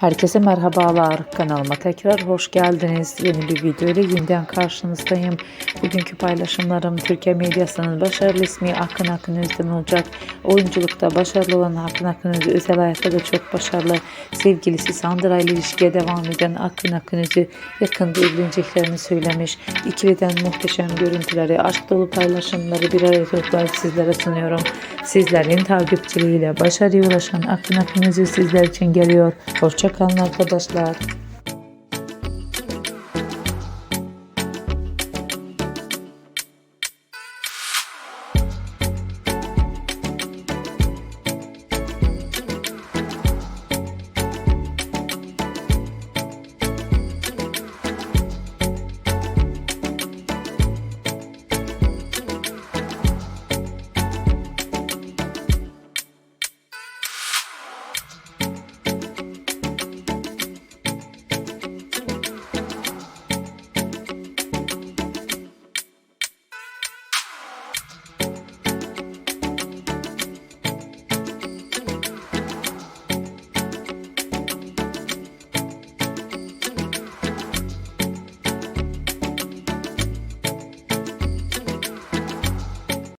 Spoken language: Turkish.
Herkese merhabalar. Kanalıma tekrar hoş geldiniz. Yeni bir video ile yeniden karşınızdayım. Bugünkü paylaşımlarım Türkiye medyasının başarılı ismi Akın Akın Özden olacak. Oyunculukta başarılı olan Akın Akın Özü özel hayatta da çok başarılı. Sevgilisi Sandra ile ilişkiye devam eden Akın Akın Özü yakında evleneceklerini söylemiş. İkiliden muhteşem görüntüleri, aşk dolu paylaşımları bir araya toplayıp sizlere sunuyorum. Sizlerin takipçiliğiyle başarıya ulaşan Akın Akın Özü sizler için geliyor. Hoşça kalın arkadaşlar.